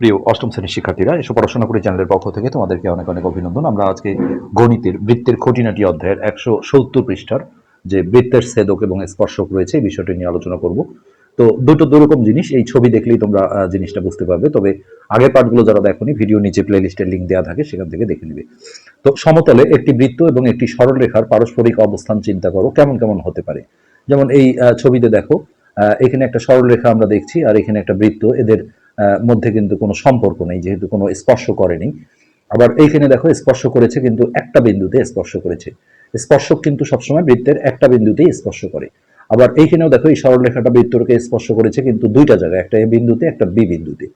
প্রিয় অষ্টম শ্রেণির শিক্ষার্থীরা এসব পড়াশোনা করে চ্যানেলের পক্ষ থেকে তোমাদেরকে অনেক অনেক অভিনন্দন। আমরা আজকে গণিতের বৃত্তের খুঁটিনাটি অধ্যায়ের একশো সত্তর পৃষ্ঠার যে বৃত্তের ছেদক এবং স্পর্শক রয়েছে, এই বিষয়টি নিয়ে আলোচনা করব। তো দুটো দুরকম জিনিস, এই ছবি দেখলেই তোমরা জিনিসটা বুঝতে পারবে। তবে আগের পার্টগুলো যারা দেখোনি, ভিডিও নিচে প্লে লিস্টের লিঙ্ক দেওয়া থাকে, সেখান থেকে দেখে নিবে। তো সমতলে একটি বৃত্ত এবং একটি সরলরেখার পারস্পরিক অবস্থান চিন্তা করো, কেমন কেমন হতে পারে। যেমন এই ছবিতে দেখো এখানে একটা সরলরেখা আমরা দেখছি, আর এখানে একটা বৃত্ত। এদের মধ্যে কিন্তু কোনো সম্পর্ক নেই, যেহেতু কোনো স্পর্শ করেনি। আবার এইখানে দেখো, স্পর্শ করেছে কিন্তু একটা বিন্দুতে স্পর্শ করেছে। স্পর্শক কিন্তু সবসময় বৃত্তের একটা বিন্দুতেই স্পর্শ করে। আবার এইখানেও দেখো, এই সরলরেখাটা বৃত্তকে স্পর্শ করেছে কিন্তু দুইটা জায়গায়, একটা এ বিন্দুতে, একটা বি বিন্দুতে।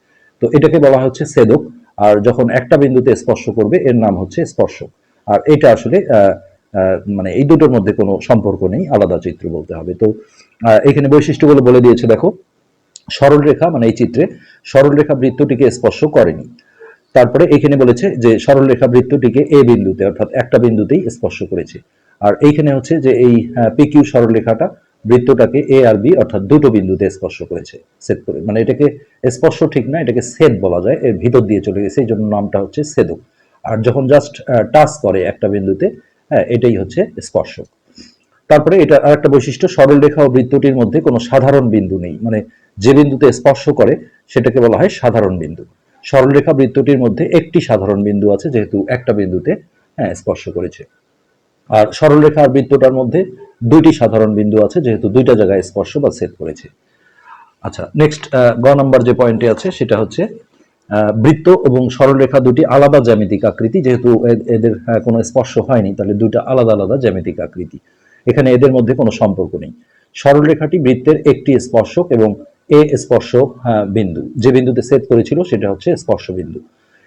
তো এটাকে বলা হচ্ছে সেদক, আর যখন একটা বিন্দুতে স্পর্শ করবে, এর নাম হচ্ছে স্পর্শক। আর এটা আসলে মানে এই দুটোর মধ্যে কোনো সম্পর্ক নেই, আলাদা চিত্র বলতে হবে। তো এখানে বৈশিষ্ট্যগুলো বলে দিয়েছে, দেখো। সরলরেখা মানে এই চিত্রে সরলরেখা বৃত্তটিকে স্পর্শ করেনি। তারপরে এখানে বলেছে যে সরলরেখা বৃত্তটিকে এ বিন্দুতে, অর্থাৎ একটা বিন্দুতেই স্পর্শ করেছে। আর এইখানে হচ্ছে যে এই পিকিউ সরলরেখাটা বৃত্তটাকে এ আর বি অর্থাৎ দুটো বিন্দুতে স্পর্শ করেছে। সেদ করে মানে এটাকে স্পর্শ ঠিক না, এটাকে সেদ বলা যায়, এর ভিতর দিয়ে চলে গেছে, এই জন্য নামটা হচ্ছে সেদক আর যখন জাস্ট টাচ করে একটা বিন্দুতে হ্যাঁ এটাই হচ্ছে স্পর্শক। তারপরে এটা আরেকটা বৈশিষ্ট্য, সরলরেখা ও বৃত্তটির মধ্যে কোনো সাধারণ বিন্দু নেই। মানে যে বিন্দুতে স্পর্শ করে সেটাকে বলা হয় সাধারণ বিন্দু। সরলরেখা বৃত্তটির মধ্যে একটি সাধারণ বিন্দু আছে যেহেতু একটা বিন্দুতে হ্যাঁ স্পর্শ করেছে। আর সরলরেখা আর বৃত্তটার মধ্যে দুইটি সাধারণ বিন্দু আছে যেহেতু দুইটা জায়গায় স্পর্শ বা ছেদ করেছে। আচ্ছা নেক্সট গ নাম্বার যে পয়েন্টে আছে সেটা হচ্ছে বৃত্ত এবং সরলরেখা দুটি আলাদা জ্যামিতিক আকৃতি যেহেতু এদের আহ, কোনো স্পর্শ হয়নি তাহলে দুইটা আলাদা আলাদা জ্যামিতিক আকৃতি। এখানে এদের মধ্যে কোনো সম্পর্ক নেই। সরলরেখাটি বৃত্তের একটি স্পর্শক এবং এ স্পর্শ আহ, বিন্দু। যে বিন্দুতে ছেদ করেছিল সেটা হচ্ছে স্পর্শ বিন্দু।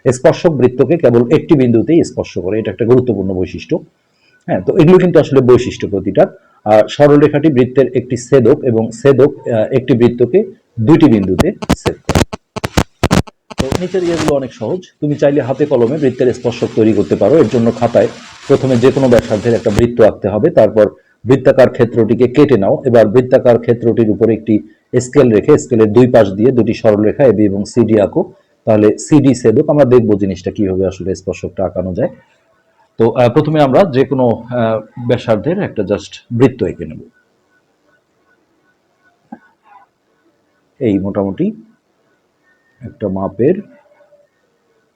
স্পর্শক বৃত্তকে কেবল একটি বিন্দুতেই স্পর্শ করে। এটা একটা গুরুত্বপূর্ণ বৈশিষ্ট্য। হ্যাঁ তো এগুলো কিন্তু আসলে বৈশিষ্ট্য প্রতিটার আর সরলরেখাটি বৃত্তের একটি ছেদক এবং ছেদক একটি বৃত্তকে দুইটি বিন্দুতে ছেদ করে। তো নিচের ইয়েগুলো অনেক সহজ। তুমি চাইলে হাতে কলমে বৃত্তের স্পর্শক তৈরি করতে পারো। এর জন্য খাতায় প্রথমে যে কোনো ব্যাসার্ধের একটা বৃত্ত আঁকতে হবে। তারপর বৃত্তাকার ক্ষেত্রটিকে কেটে নাও। এবার বৃত্তাকার ক্ষেত্রটির উপর একটি স্কেল রেখে স্কেলের দুই পাশ দিয়ে দুটি সরলরেখা এবি এবং সিডি আঁকো। তাহলে সিডি ছেদক আমরা দেখব জিনিসটা কীভাবে আসলে স্পর্শকটা আঁকানো যায়। তো প্রথমে আমরা যে কোনো ব্যাসার্ধের একটা জাস্ট বৃত্ত এঁকে নেব। এই মোটামুটি একটা মাপের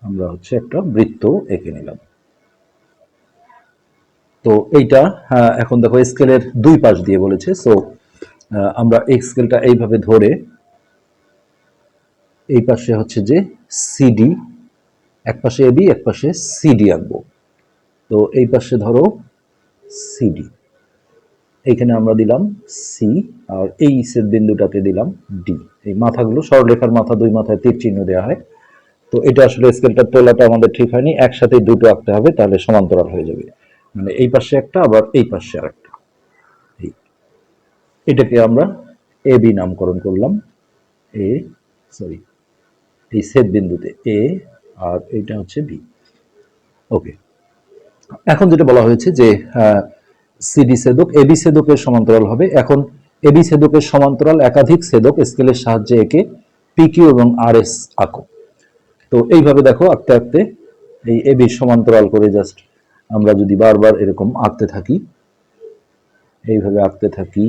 আমরা হচ্ছে একটা বৃত্ত এঁকে নিলাম। তো এইটা এখন দেখো স্কেলের দুই পাশ দিয়ে বলেছে। সো আমরা এই স্কেলটা এইভাবে ধরে, এই পাশে হচ্ছে যে সিডি এক পাশে এবি এক পাশে সিডি আঁকবো। তো এই পাশে ধরো সিডি এইখানে আমরা দিলাম সি আর এই সেট বিন্দুটাতে দিলাম ডি এই মাথাগুলো সরলরেখার মাথা, দুই মাথায় তীর চিহ্ন দেওয়া হয়। তো এটা আসলে স্কেলটার তোলাটা আমাদের ঠিক হয়নি। একসাথে দুটো আঁকতে হবে, তাহলে সমান্তরাল হয়ে যাবে। মানে এই পাশে একটা, আবার এই পাশে আরেকটা। এই এটাকে আমরা এ বি নামকরণ করলাম। এ সরি এই সেট বিন্দুতে এ আর এইটা হচ্ছে বি ওকে এখন যেটা বলা হয়েছে যে সিডি ছেদক এবি সেদকের সমান্তরাল হবে। এখন এবি সেদকের সমান্তরাল একাধিক সেদক স্কেলের সাহায্যে একে পিকিউ এবং আর এস আঁকো। তো এইভাবে দেখো, আঁকতে আঁকতে এই এ এবি সমান্তরাল করে জাস্ট আমরা যদি বারবার এরকম আঁকতে থাকি, এইভাবে আঁকতে থাকি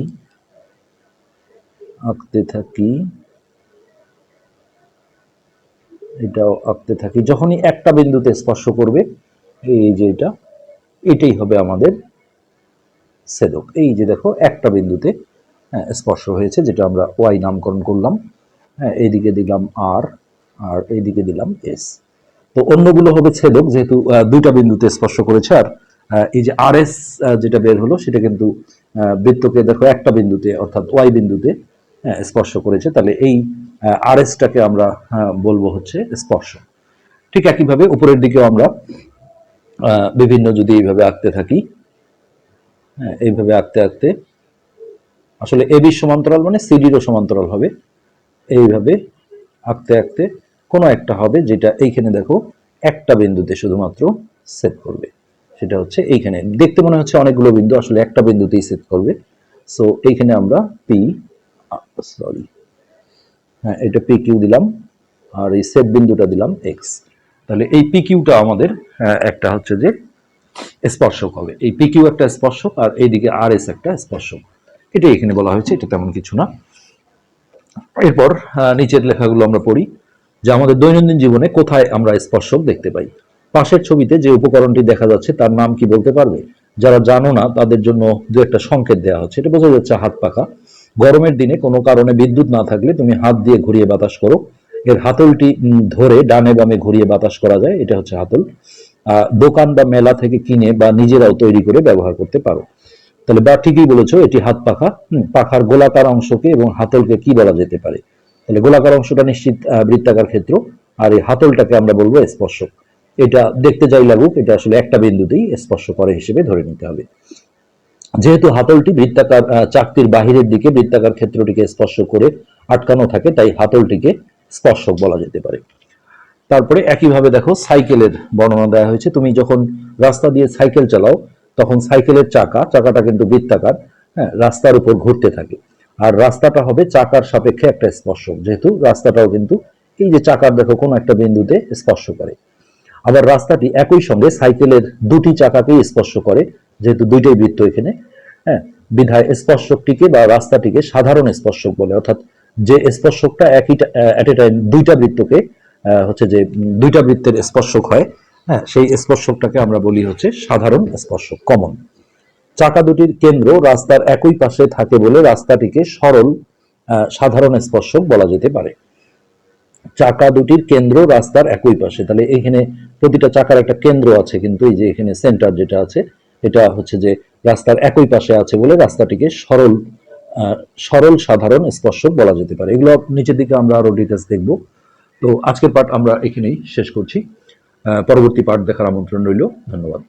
আঁকতে থাকি। এটাও আঁকতে থাকি। যখনই একটা বিন্দুতে স্পর্শ করবে এই যে এটা এটাই হবে আমাদের ছেদক এই যে দেখো একটা বিন্দুতে হ্যাঁ, স্পর্শ হয়েছে যেটা আমরা ওয়াই নামকরণ করলাম। হ্যাঁ এইদিকে দিলাম আর আর এইদিকে দিলাম এস। তো অন্যগুলো হবে ছেদক যেহেতু দুইটা বিন্দুতে স্পর্শ করেছে। আর এই যে আর এস যেটা বের হলো সেটা কিন্তু বৃত্তকে দেখো একটা বিন্দুতে অর্থাৎ ওয়াই বিন্দুতে স্পর্শ করেছে, তাহলে এই আর এসটাকে আমরা বলব হচ্ছে স্পর্শ। ঠিক একইভাবে উপরের দিকেও আমরা বিভিন্ন যদি এইভাবে আঁকতে থাকি হ্যাঁ এইভাবে আঁকতে আঁকতে, আসলে এবি সমান্তরাল মানে সিডিরও সমান্তরাল হবে, এইভাবে আঁকতে আঁকতে কোনো একটা হবে যেটা এইখানে দেখো, একটা বিন্দুতে শুধুমাত্র সেট করবে, সেটা হচ্ছে এইখানে। দেখতে মনে হচ্ছে অনেকগুলো বিন্দু, আসলে একটা বিন্দুতেই সেট করবে। সো এইখানে আমরা পি সরি হ্যাঁ এটা পি কিউ দিলাম। আর এই সেট বিন্দুটা দিলাম এক্স তাহলে এই পিকিউটা আমাদের একটা হচ্ছে যে স্পর্শক হবে। এই পিকিউ একটা স্পর্শক আর এইদিকে আর এস একটা স্পর্শক। এটাই এখানে বলা হয়েছে, এটা তেমন কিছু না। এরপর নিচের লেখাগুলো আমরা পড়ি, যে আমাদের দৈনন্দিন জীবনে কোথায় আমরা স্পর্শক দেখতে পাই। পাশের ছবিতে যে উপকরণটি দেখা যাচ্ছে, তার নাম কি বলতে পারবে? যারা জানো না, তাদের জন্য দু একটা সংকেত দেওয়া হচ্ছে। এটা বোঝা যাচ্ছে হাত পাখা। গরমের দিনে কোনো কারণে বিদ্যুৎ না থাকলে তুমি হাত দিয়ে ঘুরিয়ে বাতাস করো। এর হাতলটি ধরে ডানে বামে ঘুরিয়ে বাতাস করা যায়, এটা হচ্ছে হাতল। দোকান বা মেলা থেকে কিনে বা নিজেরাও তৈরি করে ব্যবহার করতে পারো। তাহলে বা ঠিকই বলেছ, এটি হাত পাখা। পাখার গোলাকার অংশকে এবং হাতলকে কি বলা যেতে পারে? তাহলে গোলাকার অংশটা নিশ্চিত বৃত্তাকার ক্ষেত্র। আর এই হাতলটাকে আমরা বলব স্পর্শক। এটা দেখতে যাই লাগুক, এটা আসলে একটা বিন্দুতেই স্পর্শ করে হিসেবে ধরে নিতে হবে। যেহেতু হাতলটি বৃত্তাকার চাকতির বাহিরের দিকে বৃত্তাকার ক্ষেত্রটিকে স্পর্শ করে আটকানো থাকে, তাই হাতলটিকে স্পর্শক বলা যেতে পারে। তারপরে একইভাবে দেখো, সাইকেলের বর্ণনা দেওয়া হয়েছে। তুমি যখন রাস্তা দিয়ে সাইকেল চালাও, তখন সাইকেলের চাকা, চাকাটা কিন্তু বৃত্তাকার হ্যাঁ রাস্তার উপর ঘুরতে থাকে। আর রাস্তাটা হবে চাকার সাপেক্ষে একটা স্পর্শক, যেহেতু রাস্তাটাও কিন্তু এই যে চাকার দেখো, কোনো একটা বিন্দুতে স্পর্শ করে। আবার রাস্তাটি একই সঙ্গে সাইকেলের দুটি চাকাকেই স্পর্শ করে যেহেতু দুইটাই বৃত্ত এখানে হ্যাঁ বিধায় স্পর্শকটিকে বা রাস্তাটিকে সাধারণ স্পর্শক বলে, অর্থাৎ যে স্পর্শকটা একই অ্যাট এ টাইম দুইটা বৃত্তকে হচ্ছে যে দুইটা বৃত্তের স্পর্শক হয় হ্যাঁ সেই স্পর্শকটাকে আমরা বলি হচ্ছে সাধারণ স্পর্শক কমন চাকা দুটির কেন্দ্র রাস্তার একই পাশে থাকে বলে রাস্তাটিকে সরল সাধারণ স্পর্শক বলা যেতে পারে। চাকা দুটির কেন্দ্র রাস্তার একই পাশে, তাহলে এখানে প্রতিটা চাকার একটা কেন্দ্র আছে কিন্তু এই যে এখানে সেন্টার যেটা আছে এটা হচ্ছে যে রাস্তার একই পাশে আছে বলে রাস্তাটিকে সরল সরল সাধারণ স্পর্শক বলা যেতে পারে। এগুলো নিচের দিকে আমরা আরও ডিটেলস দেখব। তো আজকের পাঠ আমরা এখানেই শেষ করছি। পরবর্তী পাঠ দেখার আমন্ত্রণ রইল। ধন্যবাদ।